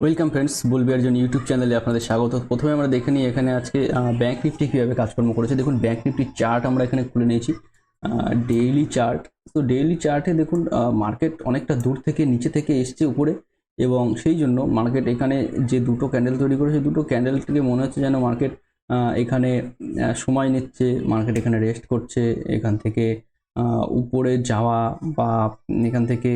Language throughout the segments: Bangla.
ওয়েলকাম ফ্রেন্ডস বুলবিয়ার জন্য ইউটিউব চ্যানেলে আপনাদের স্বাগত। প্রথমে আমরা দেখে নিই এখানে আজকে ব্যাঙ্ক নিফটি কীভাবে কাজকর্ম করেছে। দেখুন ব্যাঙ্ক নিফটির চার্ট আমরা এখানে খুলে নিয়েছি। ডেইলি চার্ট তো ডেইলি চার্টে দেখুন মার্কেট অনেকটা দূর থেকে, নিচে থেকে এসছে উপরে। এবং সেই জন্য মার্কেট এখানে যে দুটো ক্যান্ডেল তৈরি করেছে, দুটো ক্যান্ডেল থেকে মনে হচ্ছে যেন মার্কেট এখানে সময় নিচ্ছে। মার্কেট এখানে রেস্ট করছে। এখান থেকে উপরে যাওয়া বা এখান থেকে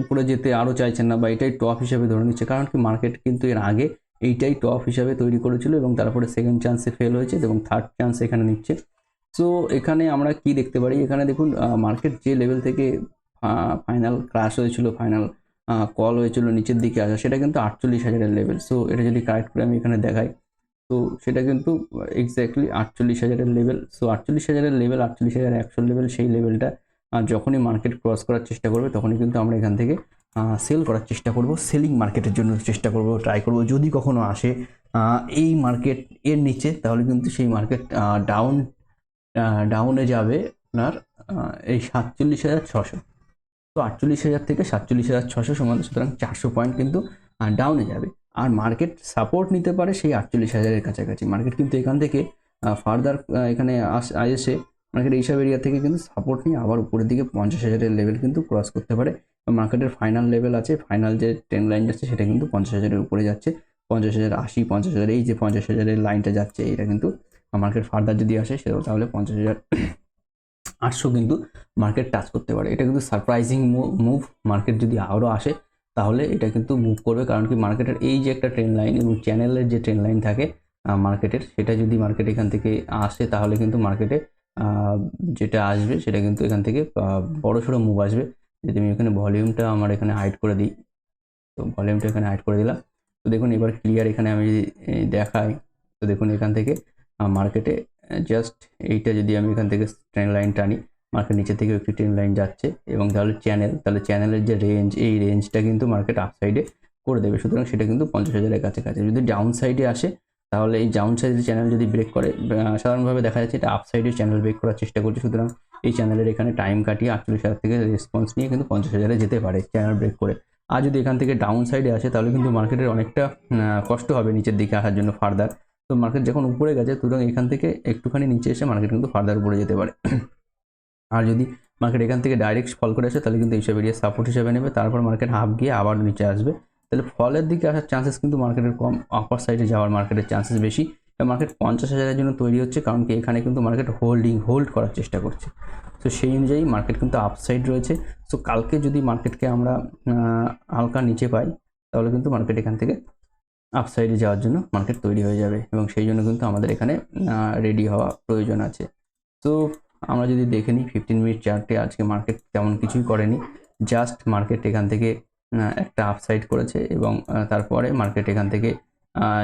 উপরে যেতে আরও চাইছেন না বা এটাই টপ হিসাবে ধরে নিচ্ছে। কারণ কি মার্কেট কিন্তু এর আগে এইটাই টপ হিসাবে তৈরি করেছিল এবং তারপরে সেকেন্ড চান্সে ফেল হয়েছে এবং থার্ড চান্স এখানে নিচ্ছে। সো এখানে আমরা কি দেখতে পারি? এখানে দেখুন মার্কেট যে লেভেল থেকে ফাইনাল ক্রাশ হয়েছিল ফাইনাল কল হয়েছিল নিচের দিকে আসা, সেটা কিন্তু আটচল্লিশ হাজারের লেভেল সো এটা যদি কারেক্ট করে আমি এখানে দেখাই, তো সেটা কিন্তু এক্স্যাক্টলি আটচল্লিশ হাজারের লেভেল সো আটচল্লিশ হাজারের লেভেল আটচল্লিশ হাজার একশো লেভেল সেই লেভেলটা যখনই মার্কেট ক্রস করার চেষ্টা করবে, তখনই কিন্তু আমরা এখান থেকে সেল করার চেষ্টা করব সেলিং মার্কেটের জন্য চেষ্টা করব ট্রাই করব। যদি কখনো আসে এই মার্কেট এর নিচে, তাহলে কিন্তু সেই মার্কেট ডাউন ডাউনে যাবে আপনার এই সাতচল্লিশ হাজার ছশো তো আটচল্লিশ হাজার থেকে সাতচল্লিশ হাজার ছশো সমান, সুতরাং চারশো পয়েন্ট কিন্তু ডাউনে যাবে। আর মার্কেট সাপোর্ট নিতে পারে সেই আটচল্লিশ হাজারের কাছাকাছি। মার্কেট কিন্তু এখান থেকে ফার্দার এখানে আস- এসে মার্কেট এইসব এরিয়া থেকে কিন্তু সাপোর্ট নিয়ে আবার উপরের দিকে পঞ্চাশ হাজারের লেভেল কিন্তু ক্রস করতে পারে। মার্কেটের ফাইনাল লেভেল আছে ফাইনাল যে ট্রেন লাইন যাচ্ছে সেটা কিন্তু পঞ্চাশ হাজারের উপরে যাচ্ছে। পঞ্চাশ হাজার আশি, পঞ্চাশ হাজার এই যে পঞ্চাশ হাজারের লাইনটা যাচ্ছে এটা কিন্তু মার্কেট ফার্দার যদি আসে সেটাও তাহলে পঞ্চাশ হাজার আটশো কিন্তু মার্কেট টাচ করতে পারে। এটা কিন্তু সারপ্রাইজিং মুভ মার্কেট যদি আরও আসে, তাহলে এটা কিন্তু মুভ করবে। কারণ কি মার্কেটের এই যে একটা ট্রেন লাইন এবং চ্যানেলের যে ট্রেন লাইন থাকে মার্কেটের সেটা যদি মার্কেট এখান থেকে আসে, তাহলে কিন্তু মার্কেটে যেটা আসবে সেটা কিন্তু এখান থেকে বড় সড়ো মুভ আসবে। যদি আমি এখানে ভলিউমটা আমার এখানে হাইড করে দিই, তো ভলিউমটা এখানে হাইড করে দিলাম। তো দেখুন, এবার ক্লিয়ার এখানে আমি দেখাই, তো দেখুন এখান থেকে মার্কেটে জাস্ট এইটা যদি আমি এখান থেকে ট্রেন লাইন টানি মার্কেট নিচে থেকে একটি ট্রেন লাইন যাচ্ছে এবং তাহলে চ্যানেল তাহলে চ্যানেলের যে রেঞ্জ এই রেঞ্জটা কিন্তু মার্কেট আপ সাইডে করে দেবে। সুতরাং সেটা কিন্তু পঞ্চাশ হাজারের কাছাকাছি। যদি ডাউন সাইডে আসে তাহলে এই ডাউন সাইডের চ্যানেল যদি ব্রেক করে সাধারণভাবে দেখা যাচ্ছে এটা আপ সাইডে চ্যানেল ব্রেক করার চেষ্টা করছে। সুতরাং এই চ্যানেলের এখানে টাইম কাটিয়ে আটচল্লিশ হাজার থেকে রেসপন্স নিয়ে কিন্তু পঞ্চাশ হাজারে যেতে পারে চ্যানেল ব্রেক করে। আর যদি এখান থেকে ডাউন সাইডে আসে, তাহলে কিন্তু মার্কেটের অনেকটা কষ্ট হবে নিচের দিকে আসার জন্য ফার্দার তো মার্কেট যখন উপরে গেছে, সুতরাং এখান থেকে একটুখানি নিচে এসে মার্কেট কিন্তু ফার্দার উপরে যেতে পারে। আর যদি মার্কেট এখান থেকে ডাইরেক্ট ফল করে আসে, তাহলে কিন্তু এইসব এরিয়া সাপোর্ট হিসেবে নেবে। তারপর মার্কেট হাফ গিয়ে আবার নিচে আসবে। তাহলে ফলের দিকে আসার চান্সেস কিন্তু মার্কেটের কম আপার সাইডে যাওয়ার মার্কেটের চান্সেস বেশি। মার্কেট পঞ্চাশ হাজারের জন্য তৈরি হচ্ছে কারণ কি এখানে কিন্তু মার্কেট হোল্ডিং হোল্ড করার চেষ্টা করছে। তো সেই অনুযায়ী মার্কেট কিন্তু আপসাইড রয়েছে। সো কালকে যদি মার্কেটকে আমরা হালকা নিচে পাই, তাহলে কিন্তু মার্কেট এখান থেকে আপসাইডে যাওয়ার জন্য মার্কেট তৈরি হয়ে যাবে এবং সেই জন্য কিন্তু আমাদের এখানে রেডি হওয়া প্রয়োজন আছে। তো আমরা যদি দেখে নিই ফিফটিন মিনিট চার্টে আজকে মার্কেট তেমন কিছুই করেনি। জাস্ট মার্কেট এখান থেকে একটা আপসাইড করেছে এবং তারপরে মার্কেট এখান থেকে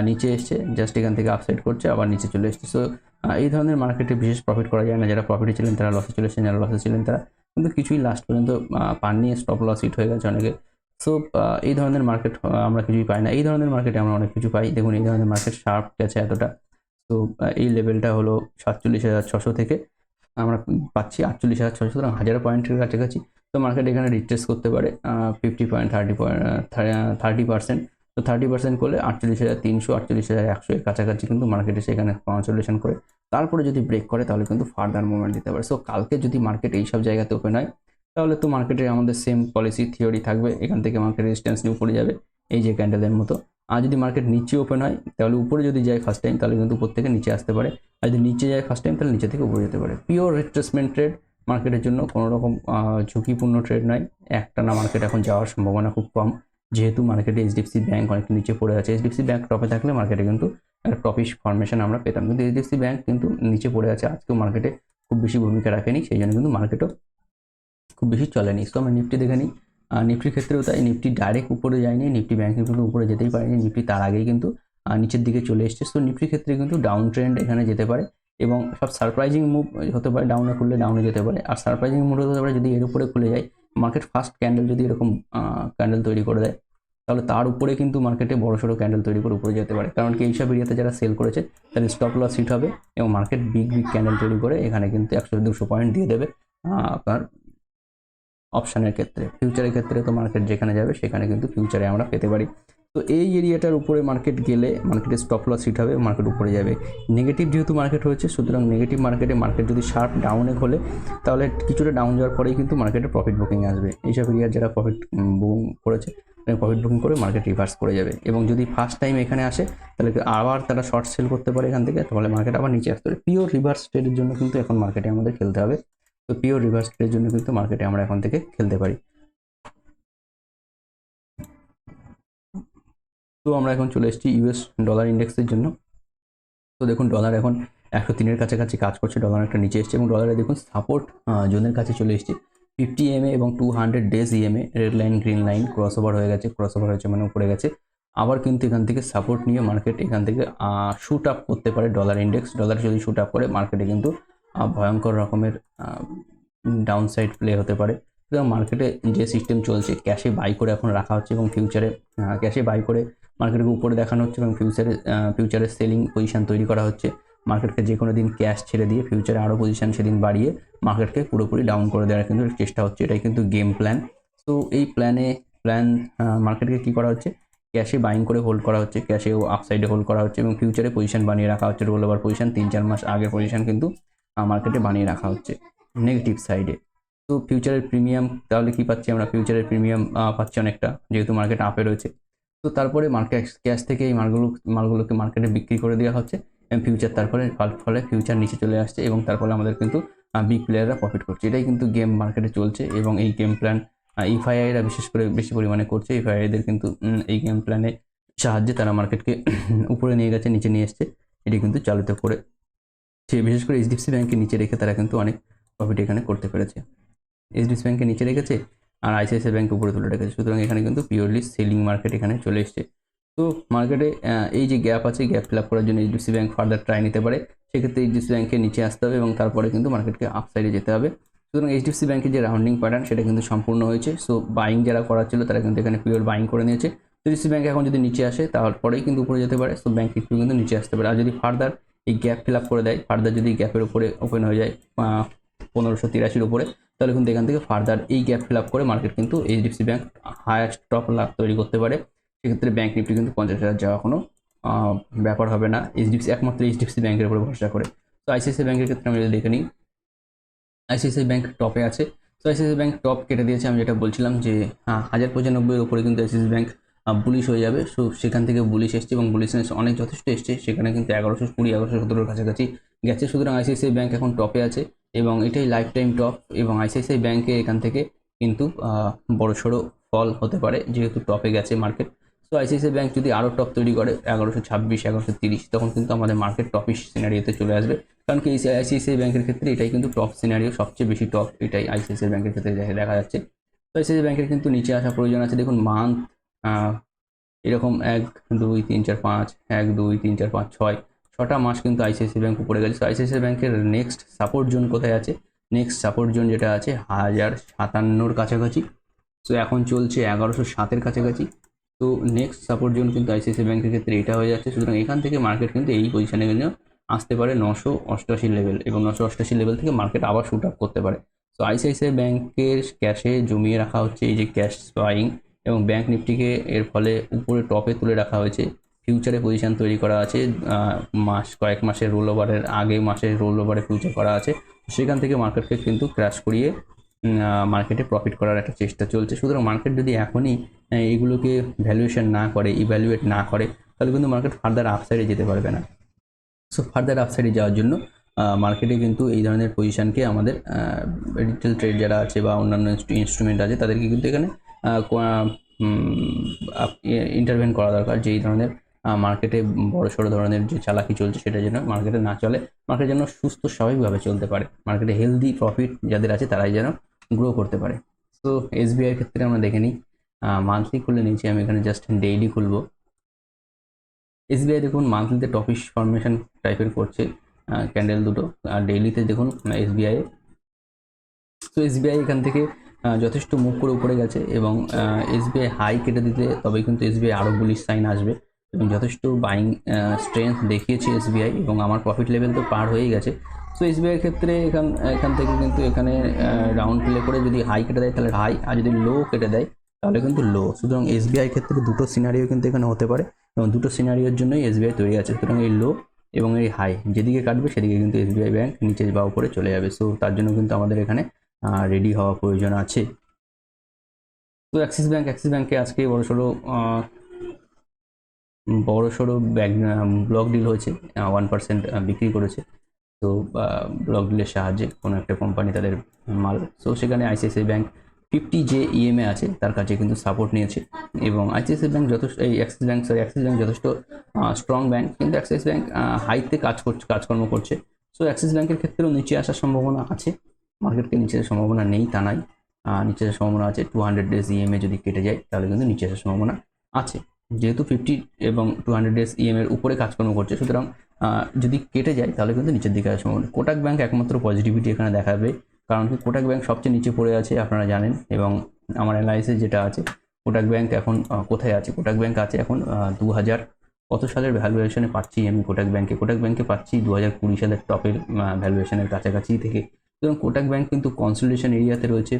নিচে এসছে। জাস্ট এখান থেকে আপসাইড করছে, আবার নিচে চলে এসছে। সো এই ধরনের মার্কেটে বিশেষ প্রফিট করা যায় না। যারা প্রফিটে ছিলেন, তারা লসে চলে এসেছেন, যারা লসে ছিলেন, তারা কিন্তু কিছুই লাস্ট পর্যন্ত পাননি। স্টপ লস হিট হয়ে গেছে অনেকে সো এই ধরনের মার্কেট আমরা কিছুই পাই না। এই ধরনের মার্কেটে আমরা অনেক কিছু পাই। দেখুন, এই ধরনের মার্কেট শার্প গেছে এতটা। তো এই লেভেলটা হলো সাতচল্লিশ হাজার ছশো থেকে, আমরা পাচ্ছি আটচল্লিশ হাজার ছশো। সুতরাং হাজার পয়েন্টের কাছাকাছি। তো মার্কেট এখানে রিট্রেস করতে পারে fifty point thirty point thirty percent তো থার্টি পার্সেন্ট করলে আটচল্লিশ হাজার তিনশো, আটচল্লিশ হাজার একশো এর কাছাকাছি কিন্তু মার্কেটে সেখানে কনসোলেশন করে। তারপরে যদি ব্রেক করে তাহলে কিন্তু ফার্দার মুভমেন্ট দিতে পারে। সো কালকে যদি মার্কেট এইসব জায়গাতে ওপেন হয়, তাহলে তো মার্কেটে আমাদের সেম পলিসি থিওরি থাকবে। এখান থেকে মার্কেট রেজিস্ট্যান্স নিয়ে উপরে যাবে, এই যে ক্যান্ডেলের মতো। আর যদি মার্কেট নিচে ওপেন হয়, তাহলে উপরে যদি যায় ফার্স্ট টাইম তাহলে কিন্তু উপর থেকে নিচে আসতে পারে। আর যদি নিচে যায় ফার্স্ট টাইম তাহলে নিচে থেকে উপরে যেতে পারে। পিওর রিট্রেসমেন্ট ট্রেড মার্কেটের জন্য কোনো রকম ঝুঁকিপূর্ণ ট্রেড নয় একটানা মার্কেট এখন যাওয়ার সম্ভাবনা খুব কম। যেহেতু মার্কেটে এইচডিএফসি ব্যাঙ্ক অনেক নিচে পড়ে আছে। এইচডিএফসি ব্যাংক টপে থাকলে মার্কেটে কিন্তু একটা প্রফিট ফরমেশন আমরা পেতাম। কিন্তু এইচডিএফসি ব্যাঙ্ক কিন্তু নিচে পড়ে আছে। আজকেও মার্কেটে খুব বেশি ভূমিকা রাখেনি। সেই জন্য কিন্তু মার্কেটও খুব বেশি চলেনি। সো আমরা নিফটি দেখে নিই। নিফটির ক্ষেত্রেও তাই। নিফটি ডাইরেক্ট উপরে যায়নি। নিফটি ব্যাংক কিন্তু উপরে যেতেই পারেনি। নিফটি তার আগেই কিন্তু নিচের দিকে চলে এসছে। সো নিফটির ক্ষেত্রে কিন্তু ডাউন ট্রেন্ড এখানে যেতে পারে। এবং সব সারপ্রাইজিং মুভ হতে পারে ডাউনে খুললে ডাউনে যেতে পারে। আর সারপ্রাইজিং মুভ হতে পারে যদি এর উপরে খুলে যায় মার্কেট ফার্স্ট ক্যান্ডেল যদি এরকম ক্যান্ডেল তৈরি করে দেয়, তাহলে তার উপরে কিন্তু মার্কেটে বড় সড়ো ক্যান্ডেল তৈরি করে উপরে যেতে পারে। কারণ কি এইসব এরিয়াতে যারা সেল করেছে, তাদের স্টপ লস হিট হবে এবং মার্কেট বিগ বিগ ক্যান্ডেল তৈরি করে এখানে কিন্তু একশো দুশো পয়েন্ট দিয়ে দেবে আপনার অপশানের ক্ষেত্রে। ফিউচারের ক্ষেত্রে তো মার্কেট যেখানে যাবে, সেখানে কিন্তু ফিউচারে আমরা পেতে পারি। তো এই এরিয়াটার উপরে মার্কেট গেলে মার্কেটে স্টপ লস হিট হবে মার্কেট উপরে যাবে। নেগেটিভ যেহেতু মার্কেট হয়েছে, সুতরাং নেগেটিভ মার্কেটে মার্কেট যদি শার্প ডাউনে খোলে তাহলে কিছুটা ডাউন যাওয়ার পরেই কিন্তু মার্কেটে প্রফিট বুকিং আসবে। এইসব এরিয়ার যারা প্রফিট বুকিং করেছে প্রফিট বুকিং করে মার্কেট রিভার্স করে যাবে। এবং যদি ফার্স্ট টাইম এখানে আসে, তাহলে আবার তারা শর্ট সেল করতে পারে এখান থেকে? তাহলে মার্কেট আবার নিচে আসতে পারে। পিওর রিভার্স ট্রেডের জন্য কিন্তু এখন মার্কেটে আমাদের খেলতে হবে। তো পিওর রিভার্স ট্রেডের জন্য কিন্তু মার্কেটে আমরা এখন থেকে খেলতে পারি। তো আমরা এখন চলে এসেছি ইউএস ডলার ইন্ডেক্সের জন্য। তো দেখুন ডলার এখন একশো তিনের কাছাকাছি কাজ করছে ডলার একটা নিচে এসছে এবং ডলারে দেখুন সাপোর্ট জোনের কাছে চলে এসছে। ফিফটি এমএ এবং two hundred days EMA red line green line cross over হয়ে গেছে ক্রস ওভার হয়েছে মানে উপরে গেছে। আবার কিন্তু এখান থেকে সাপোর্ট নিয়ে মার্কেট এখান থেকে শুট আপ করতে পারে ডলার ইন্ডেক্স ডলার যদি শুট আপ করে মার্কেটে কিন্তু ভয়ঙ্কর রকমের ডাউন সাইড প্লে হতে পারে। সুতরাং মার্কেটে যে সিস্টেম চলছে ক্যাশে বাই করে এখন রাখা হচ্ছে এবং ফিউচারে ক্যাশে বাই করে মার্কেটকে উপরে দেখানো হচ্ছে এবং ফিউচারে ফিউচারে সেলিং পজিশন তৈরি করা হচ্ছে। মার্কেটকে যে কোনো দিন ক্যাশ ছেড়ে দিয়ে ফিউচারে আরও পজিশন সেদিন বাড়িয়ে মার্কেটকে পুরোপুরি ডাউন করে দেওয়ার কিন্তু চেষ্টা হচ্ছে। এটাই কিন্তু গেম প্ল্যান তো এই প্ল্যানে প্ল্যান মার্কেটকে কী করা হচ্ছে? ক্যাশে বাইং করে হোল্ড করা হচ্ছে। ক্যাশে আপসাইডে হোল্ড করা হচ্ছে এবং ফিউচারে পজিশন বানিয়ে রাখা হচ্ছে। রোল ওভার পজিশন তিন চার মাস আগের পজিশন কিন্তু মার্কেটে বানিয়ে রাখা হচ্ছে নেগেটিভ সাইডে তো ফিউচারের প্রিমিয়াম তাহলে কি পাচ্ছি আমরা? ফিউচারের প্রিমিয়াম পাচ্ছি অনেকটা। যেহেতু মার্কেট আপে রয়েছে। তো তারপরে মার্কেট ক্যাশ থেকে এই মালগুলো, মালগুলোকে মার্কেটে বিক্রি করে দেওয়া হচ্ছে এবং ফিউচার তারপরে ফল ফিউচার নিচে চলে আসছে এবং তার ফলে আমাদের কিন্তু বিগ প্লেয়াররা প্রফিট করছে। এটাই কিন্তু গেম মার্কেটে চলছে এবং এই গেম প্ল্যান ইফআইআইরা বিশেষ করে বেশি পরিমাণে করছে। ইফআইআইদের কিন্তু এই গেম প্ল্যানে সাহায্যে তারা মার্কেটকে উপরে নিয়ে গেছে, নিচে নিয়ে এসছে। এটি কিন্তু চালিত করে সে বিশেষ করে এইচডিএফসি ব্যাংকে নিচে রেখে তারা কিন্তু অনেক প্রফিট এখানে করতে পেরেছে। এইচডিএফসি ব্যাংকে নিচে রেখেছে আর আইসিআইসিআই ব্যাংক উপরে তুলে রেখেছে। সুতরাং এখানে কিন্তু পিওরলি সেলিং মার্কেট এখানে চলে এসছে। তো মার্কেটে এই যে গ্যাপ আছে গ্যাপ ফিল আপ করার জন্য এইচডিএফসি ব্যাঙ্ক ফার্দার ট্রাই নিতে পারে। সেক্ষেত্রে এইচডিএফসি ব্যাংকে নিচে আসতে হবে এবং তারপরে কিন্তু মার্কেটকে আপসাইডে যেতে হবে। সুতরাং এইচডিএফসি ব্যাঙ্কের যে রাউন্ডিং প্যাটার্ন সেটা কিন্তু সম্পূর্ণ হয়েছে। সো বাইং যারা করার ছিল তারা কিন্তু এখানে পিওর বাইং করে নিয়েছে। এইচডিএফসি ব্যাঙ্ক এখন যদি নিচে আসে, তারপরেই কিন্তু উপরে যেতে পারে। সো ব্যাংক একটু কিন্তু নিচে আসতে পারে। আর যদি ফার্দার এই গ্যাপ ফিল আপ করে দেয় ফার্দার যদি গ্যাপের উপরে ওপেন হয়ে যায় পনেরোশো তিরাশির উপরে তাহলে কিন্তু এখান থেকে ফার্দার এই গ্যাপ ফিল আপ করে মার্কেট কিন্তু এইচডিএফসি ব্যাঙ্ক হায়ার স্টপ লাভ তৈরি করতে পারে সেক্ষেত্রে ব্যাঙ্ক নিফটি কিন্তু পঞ্চাশ হাজার যাওয়া কোনো ব্যাপার হবে না এইচডিএফসি একমাত্র এইচডিএফসি ব্যাংকের উপরে ভরসা করে তো আইসিআইসিআই ব্যাঙ্কের ক্ষেত্রে আমি যদি দেখে নিই আইসিআইসিআই ব্যাংক টপে আছে তো আইসিআইসিআই ব্যাঙ্ক টপ কেটে দিয়েছে আমি যেটা বলছিলাম যে হ্যাঁ হাজার পঁচানব্বইয়ের উপরে কিন্তু আইসিআইসিআই ব্যাঙ্ক বুলিশ হয়ে যাবে সো সেখান থেকে বুলিশ এসছে এবং বুলিশনেস অনেক যথেষ্ট এসছে সেখানে কিন্তু এগারোশো কুড়ি এগারোশো সতেরোর কাছাকাছি গেছে সুতরাং আইসিআইসিআই ব্যাঙ্ক এখন টপে আছে এবং এটাই লাইফ টাইম টপ এবং I C I C I ব্যাংকে এখান থেকে কিন্তু বড় সড়ো ফল হতে পারে যেহেতু টপে গেছে মার্কেট তো আইসিআইসিআই ব্যাংক যদি আরও টপ তৈরি করে এগারোশো ছাব্বিশ এগারোশো তিরিশ তখন কিন্তু আমাদের মার্কেট টপিশ সিনারিওতে চলে আসবে কারণ কি আইসিআইসিআই ব্যাংকের ক্ষেত্রে এটাই কিন্তু টপ সিনারিও সবচেয়ে বেশি টপ এটাই আইসিআইসিআই ব্যাংকের ক্ষেত্রে দেখা- দেখা যাচ্ছে তো আইসিআইসিআই ব্যাংকের কিন্তু নিচে আসা প্রয়োজন আছে দেখুন মান্থ এরকম এক দুই তিন চার পাঁচ এক দুই তিন চার পাঁচ ছয় ছটা মাস কিন্তু আইসিআইসি ব্যাঙ্ক উপরে গেছে। তো আইসিআইসিআই ব্যাংকের নেক্সট সাপোর্ট জোন কোথায় আছে? নেক্সট সাপোর্ট জোন যেটা আছে, হাজার সাতান্নর কাছাকাছি। সো এখন চলছে এগারোশো সাতের কাছাকাছি। তো নেক্সট সাপোর্ট জোন কিন্তু আইসিআইসিআই ব্যাঙ্কের ক্ষেত্রে এটা হয়ে যাচ্ছে। সুতরাং এখান থেকে মার্কেট কিন্তু এই পজিশনে জন্য আসতে পারে নশো অষ্টআশি লেভেল এবং নশো অষ্টআশি লেভেল থেকে মার্কেট আবার শুট আপ করতে পারে। তো আইসিআইসিআই ব্যাংকের ক্যাশে জমিয়ে রাখা হচ্ছে। এই যে ক্যাশ বাইং এবং ব্যাংক নিফটিকে এর ফলে উপরে টপে তুলে রাখা হয়েছে। ফিউচারে পজিশন তৈরি করা আছে মাস, কয়েক মাসের রোল ওভারের আগে মাসের রোল ওভারে ফিউচার করা আছে, সেখান থেকে মার্কেটকে কিন্তু ক্র্যাশ করিয়ে মার্কেটে প্রফিট করার একটা চেষ্টা চলছে। সুতরাং মার্কেট যদি এখনই এগুলোকে ভ্যালুয়েশন না করে ইভ্যালুয়েট না করে, তাহলে কিন্তু মার্কেট ফার্দার আপসাইডে যেতে পারবে না। সো ফার্দার আপসাইডে যাওয়ার জন্য মার্কেটে কিন্তু এই ধরনের পজিশানকে আমাদের রিটেল ট্রেড যারা আছে বা অন্যান্য ইনস্ট্রুমেন্ট আছে, তাদেরকে কিন্তু এখানে ইন্টারভেন করা দরকার যে এই ধরনের মার্কেটে বড় সড়ো ধরনের যে চালাকি চলছে সেটা যেন মার্কেটে না চলে। মার্কেট যেন সুস্থ স্বাভাবিকভাবে চলতে পারে। মার্কেটে হেলদি প্রফিট যাদের আছে তারাই যেন গ্রো করতে পারে। তো এসবিআইয়ের ক্ষেত্রে আমরা দেখে নিই। মান্থলি খুলে নিয়েছি, আমি এখানে জাস্ট ডেইলি খুলবো। এসবিআই দেখুন মান্থলিতে টপিস ফরমেশন টাইপের করছে ক্যান্ডেল দুটো। আর ডেইলিতে দেখুন এসবিআই তো এসবিআই এখান থেকে যথেষ্ট মুখ করে উপরে গেছে এবং এসবিআই হাই কেটে দিতে তবেই কিন্তু এসবিআই আরও বুলিশ সাইন আসবে। যথেষ্ট বাইং স্ট্রেংথ দেখিয়েছে এসবিআই এবং আমার প্রফিট লেভেল তো পার হয়েই গেছে। সো এসবিআই এর ক্ষেত্রে এখান এখান থেকে কিন্তু এখানে রাউন্ড প্লে করে যদি হাই কেটে দেয়, তাহলে হাই আর যদি লো কেটে দেয়, তাহলে কিন্তু লো সুতরাং এসবিআই ক্ষেত্রে দুটো সিনারিও কিন্তু এখানে হতে পারে এবং দুটো সিনারিওর জন্যই এসবিআই তৈরি আছে। সুতরাং এই লো এবং এই হাই যেদিকে কাটবে সেদিকে কিন্তু এসবিআই ব্যাংক নিচে বা উপরে চলে যাবে। সো তার জন্য কিন্তু আমাদের এখানে রেডি হওয়া প্রয়োজন আছে। তো অ্যাক্সিস ব্যাঙ্ক অ্যাক্সিস ব্যাঙ্কে আজকে বড় সড়ো বড় সড়ো ব্যাগ ব্লক ডিল হয়েছে ওয়ান পার্সেন্ট বিক্রি করেছে। তো ব্লক ডিলের সাহায্যে কোনো একটা কোম্পানি তাদের মাল। সো সেখানে আইসিআইসিআই ব্যাংক ফিফটি যে ইএমএ আছে তার কাছে কিন্তু সাপোর্ট নিয়েছে। এবং আইসিআইসিআই ব্যাংক যথেষ্ট এই Axis bank sorry Axis bank যথেষ্ট স্ট্রং ব্যাংক কিন্তু অ্যাক্সিস ব্যাংক হাইতে কাজ করছে কাজকর্ম করছে। সো অ্যাক্সিস ব্যাংকের ক্ষেত্রেও নিচে আসার সম্ভাবনা আছে। মার্কেটকে নিচে আসার সম্ভাবনা নেই তা আহ, নিচে আসার সম্ভাবনা আছে। টু হান্ড্রেড ডেজ ইএমএ যদি কেটে যায় তাহলে কিন্তু নিচে আসার সম্ভাবনা আছে। যেহেতু ফিফটি এবং টু হান্ড্রেড ডেজ ইএম এর উপরে কাজকর্ম করছে, সুতরাং যদি কেটে যায় তাহলে কিন্তু নিচের দিকে সম্ভাবনা কোটাক ব্যাংক একমাত্র পজিটিভিটি এখানে দেখাবে, কারণ কি কোটাক ব্যাংক সবচেয়ে নিচে পড়ে আছে, আপনারা জানেন, এবং আমার অ্যানালাইসিস যেটা আছে কোটাক ব্যাংক এখন কোথায় আছে? কোটাক ব্যাংক আছে এখন দু হাজার কত সালের ভ্যালুয়েশনে পাচ্ছি আমি কোটাক ব্যাংকে কোটাক ব্যাংকে পাচ্ছি দু হাজার কুড়ি সালের টপের ভ্যালুয়েশনের কাছাকাছি থেকে। সুতরাং কোটাক ব্যাংক কিন্তু কনসলিডেশন এরিয়াতে রয়েছে।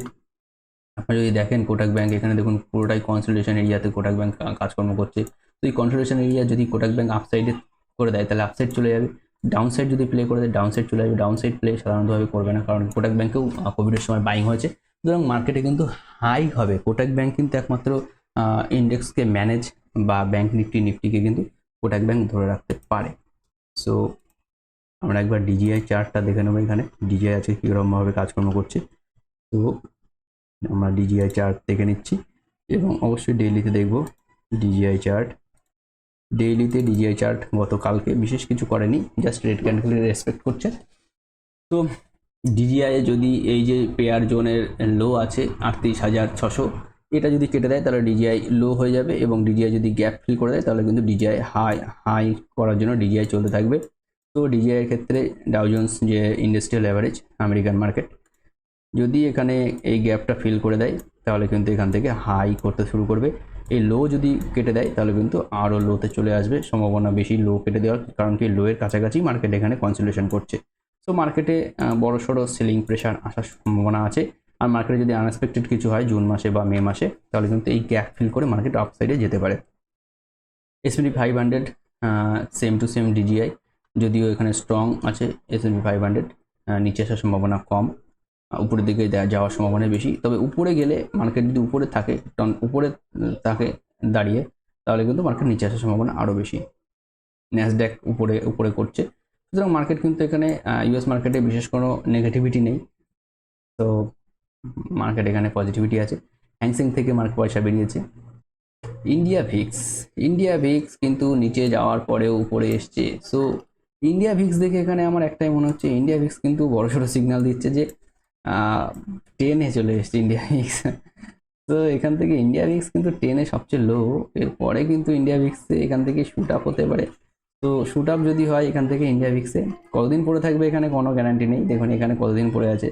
আপনি যদি দেখেন কোটাক ব্যাংক এখানে দেখুন পুরোটাই কনসলিডেশন এরিয়াতে কোটাক ব্যাংক কাজকর্ম করছে। তো এই কনসলিডেশন এরিয়া যদি কোটাক ব্যাংক আপসাইডে করে দেয়, তাহলে আপসাইড চলে যাবে। ডাউন সাইড যদি প্লে করে দেয় ডাউন সাইড চলে যাবে। ডাউন সাইড প্লে সাধারণতভাবে করবে না, কারণ কোটাক ব্যাংকেও কোভিডের সময় বাইং হয়েছে। সুতরাং মার্কেটে কিন্তু হাই হবে। কোটাক ব্যাংক কিন্তু একমাত্র ইন্ডেক্সকে ম্যানেজ বা ব্যাংক নিফটি নিফটিকে কিন্তু কোটাক ব্যাংক ধরে রাখতে পারে। সো আমরা একবার ডিজিআই চার্টটা দেখে নেব এখানে। ডিজিআই আছে, কীরকমভাবে কাজকর্ম করছে। তো আমরা ডিজিআই চার্ট দেখে নিচ্ছি এবং অবশ্যই ডেইলিতে দেখব ডিজিআই চার্ট ডেইলিতে ডিজিআই চার্ট গতকালকে বিশেষ কিছু করেনি জাস্ট রেড ক্যান্ডেলের রেসপেক্ট করছে। তো ডিজিআই যদি এই যে পেয়ার জোনের লো আছে, আটত্রিশ হাজার ছশো, এটা যদি কেটে দেয়, তাহলে ডিজিআই লো হয়ে যাবে এবং ডিজিআই যদি গ্যাপ ফিল করে দেয়, তাহলে কিন্তু ডিজিআই হাই হাই করার জন্য ডিজিআই চলতে থাকবে। তো ডিজিআইয়ের ক্ষেত্রে ডাউজন্স যে ইন্ডাস্ট্রিয়াল অ্যাভারেজ আমেরিকান মার্কেট যদি এখানে এই গ্যাপটা ফিল করে দেয়, তাহলে কিন্তু এখান থেকে হাই করতে শুরু করবে। এই লো যদি কেটে দেয়, তাহলে কিন্তু আরও লোতে চলে আসবে। সম্ভাবনা বেশি লো কেটে দেওয়ার কারণ কি লোয়ের কাছাকাছি মার্কেট এখানে কনসোলেশন করছে। সো মার্কেটে বড় সড়ো সেলিং প্রেশার আসার সম্ভাবনা আছে। আর মার্কেটে যদি আনএক্সপেক্টেড কিছু হয়, জুন মাসে বা মে মাসে, তাহলে কিন্তু এই গ্যাপ ফিল করে মার্কেট আপসাইডে যেতে পারে। SPD five hundred same to same DJI যদিও এখানে স্ট্রং আছে এসএনপি ফাইভ হান্ড্রেড নিচে আসার সম্ভাবনা কম। উপরের দিকে যাওয়ার সম্ভাবনা বেশি। তবে উপরে গেলে মার্কেট যদি উপরে থাকে কারণ উপরে থাকে দাঁড়িয়ে, তাহলে কিন্তু মার্কেট নিচে আসার সম্ভাবনা আরও বেশি। ন্যাসড্যাক উপরে উপরে করছে। সুতরাং মার্কেট কিন্তু এখানে ইউএস মার্কেটে বিশেষ কোনো নেগেটিভিটি নেই। তো মার্কেট এখানে পজিটিভিটি আছে। হ্যাংসিং থেকে মার্কেট পয়সা বেরিয়েছে। ইন্ডিয়া ভিক্স ইন্ডিয়া ভিক্স কিন্তু নিচে যাওয়ার পরেও উপরে এসছে। সো ইন্ডিয়া ভিক্স দেখে এখানে আমার একটাই মনে হচ্ছে ইন্ডিয়া ভিক্স কিন্তু বড় সড়ো সিগন্যাল দিচ্ছে যে টেনে চলে এসছে ইন্ডিয়া ভিক্স তো এখান থেকে ইন্ডিয়া ভিক্স কিন্তু টেনে সবচেয়ে লো এরপরে কিন্তু ইন্ডিয়া ভিক্সে এখান থেকে শুট আপ হতে পারে। তো শুট আপ যদি হয় এখান থেকে ইন্ডিয়া ভিক্সে কতদিন পরে থাকবে এখানে কোনো গ্যারান্টি নেই। দেখুন, এখানে কতদিন পরে আছে?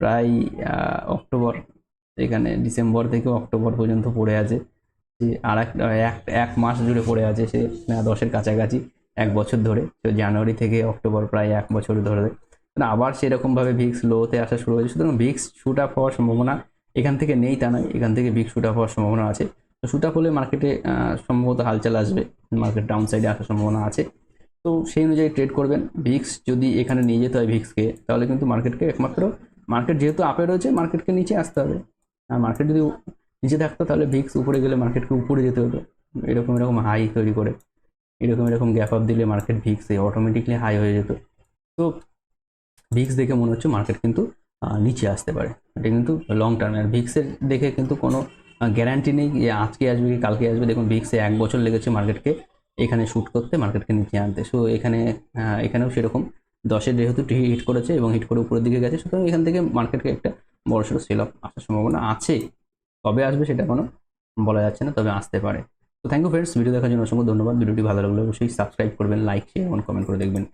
প্রায় অক্টোবর, এখানে ডিসেম্বর থেকে অক্টোবর পর্যন্ত পড়ে আছে। যে আর এক এক মাস জুড়ে পড়ে আছে সে দশের কাছাকাছি, এক বছর ধরে। তো জানুয়ারি থেকে অক্টোবর প্রায় এক বছর ধরে। আবার সেরকমভাবে ভিক্স লোতে আসা শুরু হয়েছে। সুতরাং ভিক্স শুট আপ হওয়ার সম্ভাবনা এখান থেকে নেই তা নয়। এখান থেকে ভিক্স শুট আপ হওয়ার সম্ভাবনা আছে। তো শুট আপ হলে মার্কেটে সম্ভবত হালচাল আসবে। মার্কেট ডাউন সাইডে আসার সম্ভাবনা আছে। তো সেই অনুযায়ী ট্রেড করবেন। ভিক্স যদি এখানে নিয়ে যেতে হয় ভিক্সকে তাহলে কিন্তু মার্কেটকে একমাত্র মার্কেট যেহেতু আপে রয়েছে মার্কেটকে নিচে আসতে হবে। আর মার্কেট যদি নিচে থাকতো, তাহলে ভিক্স উপরে গেলে মার্কেটকে উপরে যেতে হতো। এরকম এরকম হাই তৈরি করে। এরকম এরকম গ্যাপ আপ দিলে মার্কেট ভিক্সে অটোমেটিকলি হাই হয়ে যেত। তো ভিক্স দেখে মনে হচ্ছে মার্কেট কিন্তু নিচে আসতে পারে। এটা কিন্তু লং টার্ম আর ভিক্সের দেখে কিন্তু কোনো গ্যারান্টি নেই যে আজকে আসবে কি কালকে আসবে। দেখুন ভিক্সে এক বছর লেগেছে মার্কেটকে এখানে শ্যুট করতে মার্কেটকে নিচে আনতে। সো এখানে এখানেও সেরকম দশের যেহেতু হিট করেছে এবং হিট করে উপরের দিকে গেছে, সুতরাং এখান থেকে মার্কেটকে একটা বড়সড় সেল অফ আসার সম্ভাবনা আছে। কবে আসবে সেটা কোনো বলা যাচ্ছে না, তবে আসতে পারে। তো থ্যাংক ইউ ফ্রেন্ডস ভিডিও দেখার জন্য অসংখ্য ধন্যবাদ। ভিডিওটি ভালো লাগলে অবশ্যই সাবস্ক্রাইব করবেন লাইক শেয়ার এবং কমেন্ট করে দেখবেন।